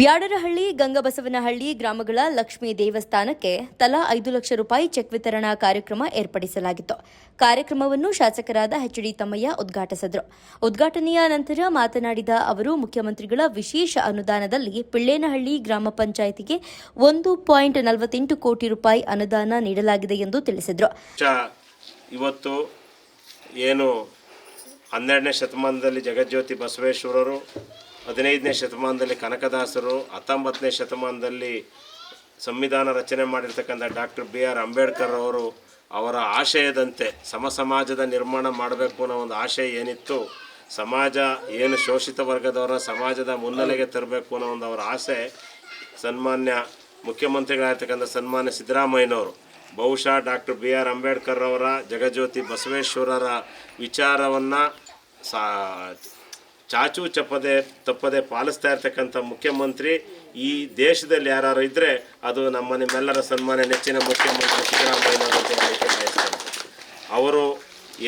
ಬ್ಯಾಡರಹಳ್ಳಿ, ಗಂಗಬಸವನಹಳ್ಳಿ ಗ್ರಾಮಗಳ ಲಕ್ಷ್ಮೀ ದೇವಸ್ಥಾನಕ್ಕೆ ತಲಾ ಐದು ಲಕ್ಷ ರೂಪಾಯಿ ಚೆಕ್ ವಿತರಣಾ ಕಾರ್ಯಕ್ರಮ ಏರ್ಪಡಿಸಲಾಗಿತ್ತು. ಕಾರ್ಯಕ್ರಮವನ್ನು ಶಾಸಕರಾದ ಎಚ್ ಡಿ ತಮ್ಮಯ್ಯ ಉದ್ಘಾಟಿಸಿದರು. ಉದ್ಘಾಟನೆಯ ನಂತರ ಮಾತನಾಡಿದ ಅವರು, ಮುಖ್ಯಮಂತ್ರಿಗಳ ವಿಶೇಷ ಅನುದಾನದಲ್ಲಿ ಪಿಳ್ಳೇನಹಳ್ಳಿ ಗ್ರಾಮ ಪಂಚಾಯಿತಿಗೆ ಒಂದು ಪಾಯಿಂಟ್ ನಲವತ್ತೆಂಟು ಕೋಟಿ ರೂಪಾಯಿ ಅನುದಾನ ನೀಡಲಾಗಿದೆ ಎಂದು ತಿಳಿಸಿದರು. ಇವತ್ತು ಏನು ಹನ್ನೆರಡನೇ ಶತಮಾನದಲ್ಲಿ ಜಗಜ್ಯೋತಿ ಬಸವೇಶ್ವರರು ಹದಿನೈದನೇ ಶತಮಾನದಲ್ಲಿ ಕನಕದಾಸರು, ಹತ್ತೊಂಬತ್ತನೇ ಶತಮಾನದಲ್ಲಿ ಸಂವಿಧಾನ ರಚನೆ ಮಾಡಿರ್ತಕ್ಕಂಥ ಡಾಕ್ಟರ್ ಬಿ ಆರ್ ಅಂಬೇಡ್ಕರ್ ಅವರು ಅವರ ಆಶಯದಂತೆ ಸಮ ಸಮಾಜದ ನಿರ್ಮಾಣ ಮಾಡಬೇಕು ಅನ್ನೋ ಒಂದು ಆಶಯ ಏನಿತ್ತು, ಸಮಾಜ ಏನು ಶೋಷಿತ ವರ್ಗದವರ ಸಮಾಜದ ಮುನ್ನೆಲೆಗೆ ತರಬೇಕು ಅನ್ನೋ ಒಂದು ಅವರ ಆಸೆ ಸನ್ಮಾನ್ಯ ಮುಖ್ಯಮಂತ್ರಿಗಳಾಗಿರ್ತಕ್ಕಂಥ ಸನ್ಮಾನ್ಯ ಸಿದ್ದರಾಮಯ್ಯನವರು. ಬಹುಶಃ ಡಾಕ್ಟರ್ ಬಿ ಆರ್ ಅಂಬೇಡ್ಕರ್ ಅವರ ಜಗಜ್ಯೋತಿ ಬಸವೇಶ್ವರರ ವಿಚಾರವನ್ನು ಸಾ ಚಾಚು ಚಪ್ಪದೆ ತಪ್ಪದೆ ಪಾಲಿಸ್ತಾ ಇರ್ತಕ್ಕಂಥ ಮುಖ್ಯಮಂತ್ರಿ ಈ ದೇಶದಲ್ಲಿ ಯಾರು ಇದ್ದರೆ ಅದು ನಮ್ಮ ನಿಮ್ಮೆಲ್ಲರ ಸನ್ಮಾನ ನೆಚ್ಚಿನ ಮುಖ್ಯಮಂತ್ರಿ ಸಿದ್ದರಾಮಯ್ಯನವರು ಅಂತ ಅವರು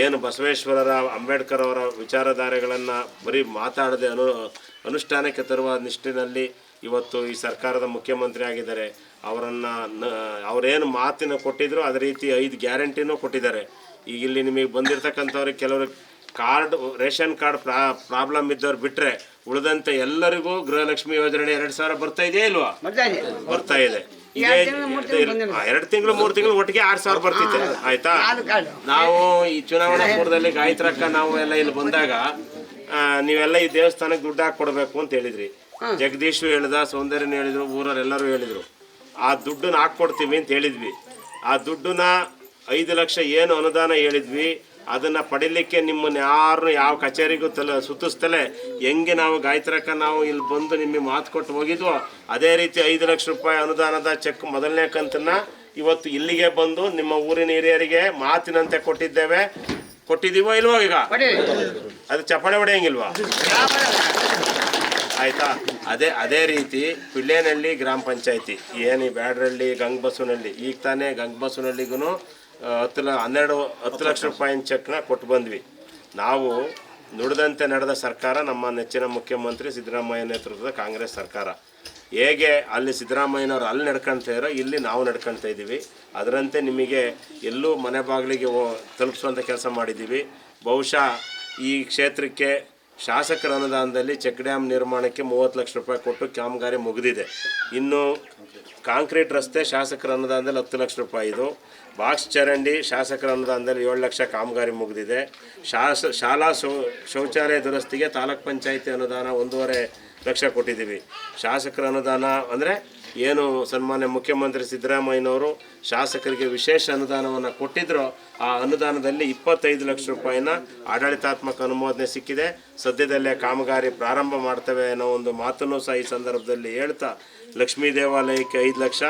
ಏನು ಬಸವೇಶ್ವರರ, ಅಂಬೇಡ್ಕರ್ ಅವರ ವಿಚಾರಧಾರೆಗಳನ್ನು ಬರೀ ಮಾತಾಡದೆ ಅನು, ಅನುಷ್ಠಾನಕ್ಕೆ ತರುವ ನಿಷ್ಠಿನಲ್ಲಿ ಇವತ್ತು ಈ ಸರ್ಕಾರದ ಮುಖ್ಯಮಂತ್ರಿ ಆಗಿದ್ದಾರೆ. ಅವರನ್ನು ಅವರೇನು ಮಾತಿನ ಕೊಟ್ಟಿದ್ರು ಅದೇ ರೀತಿ ಐದು ಗ್ಯಾರಂಟಿನೂ ಕೊಟ್ಟಿದ್ದಾರೆ. ಈಗ ಇಲ್ಲಿ ನಿಮಗೆ ಬಂದಿರತಕ್ಕಂಥವ್ರಿಗೆ ಕೆಲವರು ಕಾರ್ಡ್ ರೇಷನ್ ಕಾರ್ಡ್ ಪ್ರಾ ಪ್ರಾಬ್ಲಮ್ ಇದ್ದವ್ರು ಬಿಟ್ಟರೆ ಉಳಿದಂತೆ ಎಲ್ಲರಿಗೂ ಗೃಹಲಕ್ಷ್ಮಿ ಯೋಜನೆ ಎರಡು ಸಾವಿರ ಬರ್ತಾ ಇದೆಯಾ ಇಲ್ವಾ? ಬರ್ತಾ ಇದೆ. ಎರಡು ತಿಂಗಳು ಮೂರು ತಿಂಗಳು ಒಟ್ಟಿಗೆ ಆರು ಸಾವಿರ ಬರ್ತಿತ್ತು. ಆಯ್ತಾ? ನಾವು ಈ ಚುನಾವಣಾ ಪೂರ್ವದಲ್ಲಿ ಗಾಯತ್ರಕ್ಕ ನಾವು ಎಲ್ಲ ಇಲ್ಲಿ ಬಂದಾಗ ನೀವೆಲ್ಲ ಈ ದೇವಸ್ಥಾನಕ್ಕೆ ದುಡ್ಡು ಹಾಕಿ ಕೊಡಬೇಕು ಅಂತ ಹೇಳಿದ್ರಿ. ಜಗದೀಶು ಹೇಳಿದ ಸೌಂದರ್ಯನ ಹೇಳಿದ್ರು ಊರವರೆಲ್ಲರೂ ಹೇಳಿದ್ರು. ಆ ದುಡ್ಡನ್ನ ಹಾಕ್ಕೊಡ್ತೀವಿ ಅಂತ ಹೇಳಿದ್ವಿ. ಆ ದುಡ್ಡನ್ನ ಐದು ಲಕ್ಷ ಏನು ಅನುದಾನ ಹೇಳಿದ್ವಿ. ಅದನ್ನ ಪಡಿಲಿಕ್ಕೆ ನಿಮ್ಮನ್ನ ಯಾರು ಯಾವ ಕಚೇರಿಗೂ ತಲೆ ಸುತ್ತಿಸ್ತಲೇ ಹೆಂಗೆ ನಾವು ಗಾಯತ್ರಕ್ಕ ನಾವು ಇಲ್ಲಿ ಬಂದು ನಿಮಗೆ ಮಾತು ಕೊಟ್ಟು ಹೋಗಿದ್ವೋ ಅದೇ ರೀತಿ ಐದು ಲಕ್ಷ ರೂಪಾಯಿ ಅನುದಾನದ ಚೆಕ್ ಮೊದಲನೇ ಕಂತನ್ನ ಇವತ್ತು ಇಲ್ಲಿಗೆ ಬಂದು ನಿಮ್ಮ ಊರಿನ ಹಿರಿಯರಿಗೆ ಮಾತಿನಂತೆ ಕೊಟ್ಟಿದ್ದೇವೆ. ಕೊಟ್ಟಿದ್ದೀವೋ ಇಲ್ವೋ ಈಗ? ಅದು ಚಪ್ಪಾಳೆ ಹೊಡೆಯಂಗಿಲ್ವಾ? ಆಯ್ತಾ? ಅದೇ ಅದೇ ರೀತಿ ಪಿಳ್ಳೇನಹಳ್ಳಿ ಗ್ರಾಮ ಪಂಚಾಯತಿ ಏನು ಗಂಗ್ ಗಂಗಬಸವನಹಳ್ಳಿ ಈಗ ತಾನೇ ಗಂಗಬಸವನಹಳ್ಳಿಗೂ ಹತ್ತು ಲ ಹನ್ನೆರಡು, ಹತ್ತು ಲಕ್ಷ ರೂಪಾಯಿನ ಚೆಕ್ನ ಕೊಟ್ಟು ಬಂದ್ವಿ. ನಾವು ನುಡಿದಂತೆ ನಡೆದ ಸರ್ಕಾರ ನಮ್ಮ ನೆಚ್ಚಿನ ಮುಖ್ಯಮಂತ್ರಿ ಸಿದ್ದರಾಮಯ್ಯ ನೇತೃತ್ವದ ಕಾಂಗ್ರೆಸ್ ಸರ್ಕಾರ. ಹೇಗೆ ಅಲ್ಲಿ ಸಿದ್ದರಾಮಯ್ಯನವರು ಅಲ್ಲಿ ನಡ್ಕೊಳ್ತಾ ಇರೋ, ಇಲ್ಲಿ ನಾವು ನಡ್ಕೊಳ್ತಾ ಇದ್ದೀವಿ. ಅದರಂತೆ ನಿಮಗೆ ಎಲ್ಲೂ ಮನೆ ಬಾಗಿಲಿಗೆ ತಲುಪಿಸುವಂಥ ಕೆಲಸ ಮಾಡಿದ್ದೀವಿ. ಬಹುಶಃ ಈ ಕ್ಷೇತ್ರಕ್ಕೆ ಶಾಸಕರ ಅನುದಾನದಲ್ಲಿ ಚೆಕ್ ಡ್ಯಾಮ್ ನಿರ್ಮಾಣಕ್ಕೆ ಮೂವತ್ತು ಲಕ್ಷ ರೂಪಾಯಿ ಕೊಟ್ಟು ಕಾಮಗಾರಿ ಮುಗಿದಿದೆ. ಇನ್ನು ಕಾಂಕ್ರೀಟ್ ರಸ್ತೆ ಶಾಸಕರ ಅನುದಾನದಲ್ಲಿ ಹತ್ತು ಲಕ್ಷ ರೂಪಾಯಿ ಇದು. ಬಾಕ್ಸ್ ಚರಂಡಿ ಶಾಸಕರ ಅನುದಾನದಲ್ಲಿ ಏಳು ಲಕ್ಷ ಕಾಮಗಾರಿ ಮುಗಿದಿದೆ. ಶಾಸ, ಶಾಲಾ ಶೌಚಾಲಯ ದುರಸ್ತಿಗೆ ತಾಲೂಕ್ ಪಂಚಾಯಿತಿ ಅನುದಾನ ಒಂದೂವರೆ ಲಕ್ಷ ಕೊಟ್ಟಿದ್ದೀವಿ. ಶಾಸಕರ ಅನುದಾನ ಅಂದರೆ ಏನು ಸನ್ಮಾನ್ಯ ಮುಖ್ಯಮಂತ್ರಿ ಸಿದ್ದರಾಮಯ್ಯನವರು ಶಾಸಕರಿಗೆ ವಿಶೇಷ ಅನುದಾನವನ್ನು ಕೊಟ್ಟಿದ್ರು ಆ ಅನುದಾನದಲ್ಲಿ ಇಪ್ಪತ್ತೈದು ಲಕ್ಷ ರೂಪಾಯಿನ ಆಡಳಿತಾತ್ಮಕ ಅನುಮೋದನೆ ಸಿಕ್ಕಿದೆ. ಸದ್ಯದಲ್ಲೇ ಕಾಮಗಾರಿ ಪ್ರಾರಂಭ ಮಾಡ್ತೇವೆ ಅನ್ನೋ ಒಂದು ಮಾತನ್ನು ಸಹ ಈ ಸಂದರ್ಭದಲ್ಲಿ ಹೇಳ್ತಾ ಲಕ್ಷ್ಮೀ ದೇವಾಲಯಕ್ಕೆ ಐದು ಲಕ್ಷ,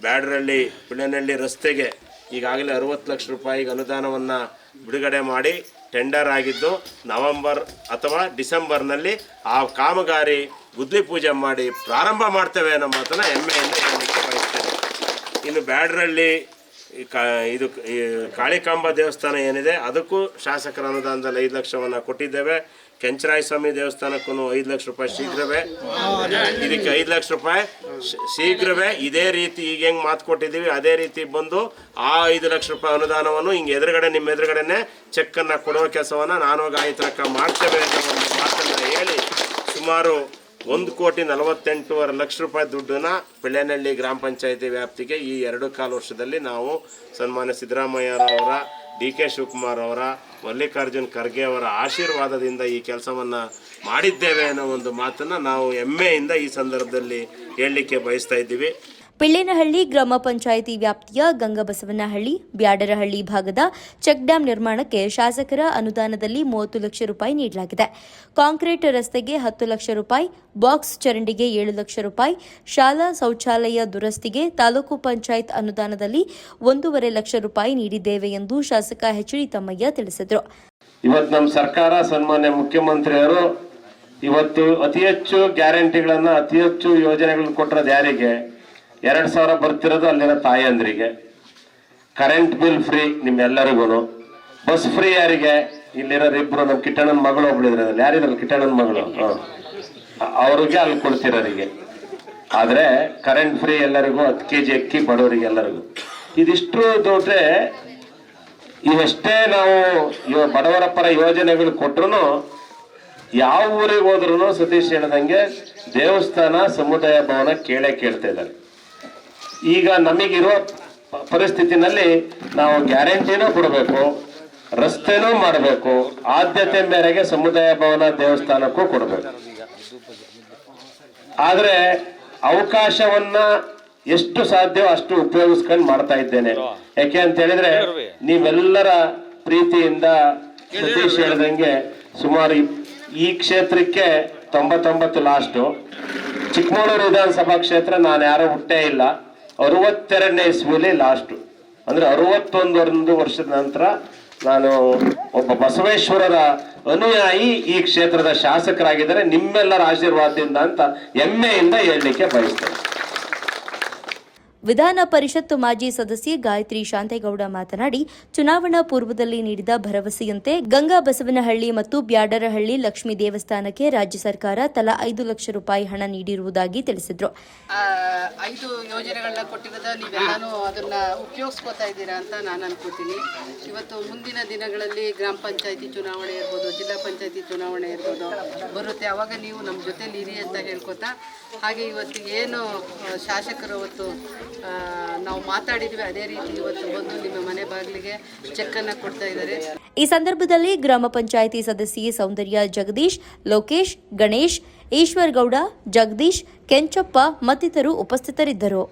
ಬ್ಯಾಡ್ರಳ್ಳಿ ಪುಳ್ಳನಹಳ್ಳಿ ರಸ್ತೆಗೆ ಈಗಾಗಲೇ ಅರವತ್ತು ಲಕ್ಷ ರೂಪಾಯಿಗೆ ಅನುದಾನವನ್ನು ಬಿಡುಗಡೆ ಮಾಡಿ ಟೆಂಡರ್ ಆಗಿದ್ದು ನವೆಂಬರ್ ಅಥವಾ ಡಿಸೆಂಬರ್ನಲ್ಲಿ ಆ ಕಾಮಗಾರಿ ಗುದ್ಲಿ ಪೂಜೆ ಮಾಡಿ ಪ್ರಾರಂಭ ಮಾಡ್ತೇವೆ ಅನ್ನೋ ಮಾತನ್ನ ಹೆಮ್ಮೆಯಿಂದ ಹೇಳಲಿಕ್ಕೆ ಬಯಸ್ತೇನೆ. ಇನ್ನು ಬ್ಯಾಡ್ರಳ್ಳಿ ಕಾ, ಇದು ಕಾಳಿಕಾಂಬ ದೇವಸ್ಥಾನ ಏನಿದೆ, ಅದಕ್ಕೂ ಶಾಸಕರ ಅನುದಾನದಲ್ಲಿ ಐದು ಲಕ್ಷವನ್ನು ಕೊಟ್ಟಿದ್ದೇವೆ. ಕೆಂಚರಾಯ ಸ್ವಾಮಿ ದೇವಸ್ಥಾನಕ್ಕೂ ಐದು ಲಕ್ಷ ರೂಪಾಯಿ ಶೀಘ್ರವೇ. ಇದಕ್ಕೆ ಐದು ಲಕ್ಷ ರೂಪಾಯಿ ಶೀಘ್ರವೇ. ಇದೇ ರೀತಿ ಈಗ ಹೆಂಗೆ ಮಾತು ಕೊಟ್ಟಿದ್ದೀವಿ, ಅದೇ ರೀತಿ ಬಂದು ಆ ಐದು ಲಕ್ಷ ರೂಪಾಯಿ ಅನುದಾನವನ್ನು ಹಿಂಗೆ ಎದುರುಗಡೆ, ನಿಮ್ಮ ಎದುರುಗಡೆನೆ ಚೆಕ್ಕನ್ನು ಕೊಡುವ ಕೆಲಸವನ್ನು ನಾನು ಗಾಯತ್ರಕ್ಕ ಮಾಡ್ತೇವೆ ಅನ್ನೋ ಒಂದು ಮಾತನ್ನು ಹೇಳಿ ಸುಮಾರು ಒಂದು ಕೋಟಿ ನಲವತ್ತೆಂಟೂವರೆ ಲಕ್ಷ ರೂಪಾಯಿ ದುಡ್ಡನ್ನ ಪಿಳ್ಳೆನಹಳ್ಳಿ ಗ್ರಾಮ ಪಂಚಾಯಿತಿ ವ್ಯಾಪ್ತಿಗೆ ಈ ಎರಡು ಕಾಲು ವರ್ಷದಲ್ಲಿ ನಾವು ಸನ್ಮಾನ್ಯ ಸಿದ್ದರಾಮಯ್ಯರವರ ಡಿ ಕೆ ಶಿವಕುಮಾರ್ ಅವರ, ಮಲ್ಲಿಕಾರ್ಜುನ್ ಖರ್ಗೆ ಅವರ ಆಶೀರ್ವಾದದಿಂದ ಈ ಕೆಲಸವನ್ನು ಮಾಡಿದ್ದೇವೆ ಅನ್ನೋ ಒಂದು ಮಾತನ್ನು ನಾವು ಹೆಮ್ಮೆಯಿಂದ ಈ ಸಂದರ್ಭದಲ್ಲಿ ಹೇಳಲಿಕ್ಕೆ ಬಯಸ್ತಾ ಇದ್ದೀವಿ. ಪಿಳ್ಳೇನಹಳ್ಳಿ ಗ್ರಾಮ ಪಂಚಾಯಿತಿ ವ್ಯಾಪ್ತಿಯ ಗಂಗಬಸವನಹಳ್ಳಿ, ಬ್ಯಾಡರಹಳ್ಳಿ ಭಾಗದ ಚೆಕ್ ಡ್ಯಾಂ ನಿರ್ಮಾಣಕ್ಕೆ ಶಾಸಕರ ಅನುದಾನದಲ್ಲಿ ಮೂವತ್ತು ಲಕ್ಷ ರೂಪಾಯಿ ನೀಡಲಾಗಿದೆ. ಕಾಂಕ್ರೀಟ್ ರಸ್ತೆಗೆ ಹತ್ತು ಲಕ್ಷ ರೂಪಾಯಿ, ಬಾಕ್ಸ್ ಚರಂಡಿಗೆ ಏಳು ಲಕ್ಷ ರೂಪಾಯಿ, ಶಾಲಾ ಶೌಚಾಲಯ ದುರಸ್ತಿಗೆ ತಾಲೂಕು ಪಂಚಾಯತ್ ಅನುದಾನದಲ್ಲಿ ಒಂದೂವರೆ ಲಕ್ಷ ರೂಪಾಯಿ ನೀಡಿದ್ದೇವೆ ಎಂದು ಶಾಸಕ ಎಚ್ ಡಿ ತಮ್ಮಯ್ಯ ತಿಳಿಸಿದರು. ಇವತ್ತು ನಮ್ಮ ಸರ್ಕಾರ ಸನ್ಮಾನ್ಯ ಮುಖ್ಯಮಂತ್ರಿಯವರು ಇವತ್ತು ಅತಿ ಹೆಚ್ಚು ಗ್ಯಾರಂಟಿಗಳನ್ನು, ಅತಿ ಹೆಚ್ಚು ಯೋಜನೆಗಳನ್ನು ಕೊಟ್ಟರೆ ಯಾರಿಗೆ ಎರಡ್ ಸಾವಿರ ಬರ್ತಿರೋದು ಅಲ್ಲಿರೋ ತಾಯಂದ್ರಿಗೆ. ಕರೆಂಟ್ ಬಿಲ್ ಫ್ರೀ ನಿಮ್ಮೆಲ್ಲರಿಗೂ ಬಸ್ ಫ್ರೀ ಯಾರಿಗೆ? ಇಲ್ಲಿರೋರು ಇಬ್ರು ನಮ್ಮ ಕಿಟ್ಟಣ್ಣನ ಮಗಳು ಒಬ್ಳು ಅದ್ರಲ್ಲಿ ಯಾರಿದ್ರಲ್ಲಿ ಕಿಟ್ಟಣ್ಣನ ಮಗಳು. ಅವ್ರಿಗೆ ಅಲ್ಲಿ ಕೊಡ್ತಿರೋರಿಗೆ ಆದರೆ ಕರೆಂಟ್ ಫ್ರೀ ಎಲ್ಲರಿಗೂ, ಹತ್ತು ಕೆ ಜಿ ಅಕ್ಕಿ ಬಡವರಿಗೆ ಎಲ್ಲರಿಗೂ. ಇದಿಷ್ಟು ದೊಡ್ರೆ ಇವಷ್ಟೇ ನಾವು ಬಡವರ ಪರ ಯೋಜನೆಗಳು ಕೊಟ್ರು ಯಾವ ಊರಿಗೆ ಹೋದ್ರು ಸತೀಶ್ ಹೇಳ್ದಂಗೆ ದೇವಸ್ಥಾನ ಸಮುದಾಯ ಭವನ ಕೇಳೇ ಕೇಳ್ತಾ ಇದ್ದಾರೆ. ಈಗ ನಮಗಿರೋ ಪರಿಸ್ಥಿತಿನಲ್ಲಿ ನಾವು ಗ್ಯಾರಂಟಿನೂ ಕೊಡಬೇಕು, ರಸ್ತೆನೂ ಮಾಡಬೇಕು, ಆದ್ಯತೆ ಮೇರೆಗೆ ಸಮುದಾಯ ಭವನ ದೇವಸ್ಥಾನಕ್ಕೂ ಕೊಡಬೇಕು. ಆದರೆ ಅವಕಾಶವನ್ನ ಎಷ್ಟು ಸಾಧ್ಯವೋ ಅಷ್ಟು ಉಪಯೋಗಿಸ್ಕೊಂಡು ಮಾಡ್ತಾ ಇದ್ದೇನೆ. ಯಾಕೆ ಅಂತ ಹೇಳಿದ್ರೆ ನೀವೆಲ್ಲರ ಪ್ರೀತಿಯಿಂದ ಸತೀಶ್ ಹೇಳಿದಂಗೆ ಸುಮಾರು ಈ ಕ್ಷೇತ್ರಕ್ಕೆ ತೊಂಬತ್ತೊಂಬತ್ತು ಲಾಸ್ಟು ಚಿಕ್ಕಮಗಳೂರು ವಿಧಾನಸಭಾ ಕ್ಷೇತ್ರ ನಾನು ಯಾರು ಹುಟ್ಟೇ ಇಲ್ಲ. ಅರವತ್ತೆರಡನೇ ಇಸ್ವಿಲಿ ಲಾಸ್ಟು ಅಂದ್ರೆ ಅರವತ್ತೊಂದು ಒಂದು ವರ್ಷದ ನಂತರ ನಾನು ಒಬ್ಬ ಬಸವೇಶ್ವರರ ಅನುಯಾಯಿ ಈ ಕ್ಷೇತ್ರದ ಶಾಸಕರಾಗಿದ್ದರೆ. ನಿಮ್ಮೆಲ್ಲರ ಆಶೀರ್ವಾದದಿಂದ ಅಂತ ಹೆಮ್ಮೆಯಿಂದ ಹೇಳಲಿಕ್ಕೆ ಬಯಸ್ತೇನೆ. ವಿಧಾನ ಪರಿಷತ್ ಮಾಜಿ ಸದಸ್ಯೆ ಗಾಯತ್ರಿ ಶಾಂತೇಗೌಡ ಮಾತನಾಡಿ, ಚುನಾವಣಾ ಪೂರ್ವದಲ್ಲಿ ನೀಡಿದ ಭರವಸೆಯಂತೆ ಗಂಗಾ ಬಸವನಹಳ್ಳಿ ಮತ್ತು ಬ್ಯಾಡರಹಳ್ಳಿ ಲಕ್ಷ್ಮೀ ದೇವಸ್ಥಾನಕ್ಕೆ ರಾಜ್ಯ ಸರ್ಕಾರ ತಲಾ ಐದು ಲಕ್ಷ ರೂಪಾಯಿ ಹಣ ನೀಡಿರುವುದಾಗಿ ತಿಳಿಸಿದರು. ಐದು ಯೋಜನೆಗಳನ್ನ ಕೊಟ್ಟಿರೋದ ನೀವೆಲ್ಲಾನು ಅದನ್ನ ಉಪಯೋಗಿಸ್ಕೋತಾ ಇದ್ದೀರಾ ಅಂತ ನಾನು ಅನ್ಕೋತೀನಿ. ಇವತ್ತು ಮುಂದಿನ ದಿನಗಳಲ್ಲಿ ಗ್ರಾಮ ಪಂಚಾಯತಿ ಚುನಾವಣೆ ಇರ್ಬೋದು, ಜಿಲ್ಲಾ ಪಂಚಾಯತಿ ಚುನಾವಣೆ ಇರ್ಬೋದು ಬರುತ್ತೆ. ಅವಾಗ ನೀವು ನಮ್ಮ ಜೊತೆಲಿ ಇರಿ ಅಂತ ಹೇಳ್ಕೊತಾ, ಹಾಗೆ ಇವತ್ತು ಏನು ಶಾಸಕರು ಅವತ್ತು ನಾವು ಮಾತಾಡಿದ್ವಿ ಅದೇ ರೀತಿ ಇವತ್ತು ಬಂದು ನಿಮ್ಮ ಮನೆ ಬಾಗಿಲಿಗೆ ಚೆಕ್ಕನ್ನು ಕೊಡ್ತಾ ಇದ್ದಾರೆ. ಈ ಸಂದರ್ಭದಲ್ಲಿ ಗ್ರಾಮ ಪಂಚಾಯಿತಿ ಸದಸ್ಯೆ ಸೌಂದರ್ಯ ಜಗದೀಶ್, ಲೋಕೇಶ್, ಗಣೇಶ್ ಈಶ್ವರ್ ಗೌಡ ಜಗದೀಶ್, ಕೆಂಚಪ್ಪ ಮತ್ತಿತರರು ಉಪಸ್ಥಿತರಿದ್ದರು.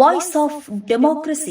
Voice of democracy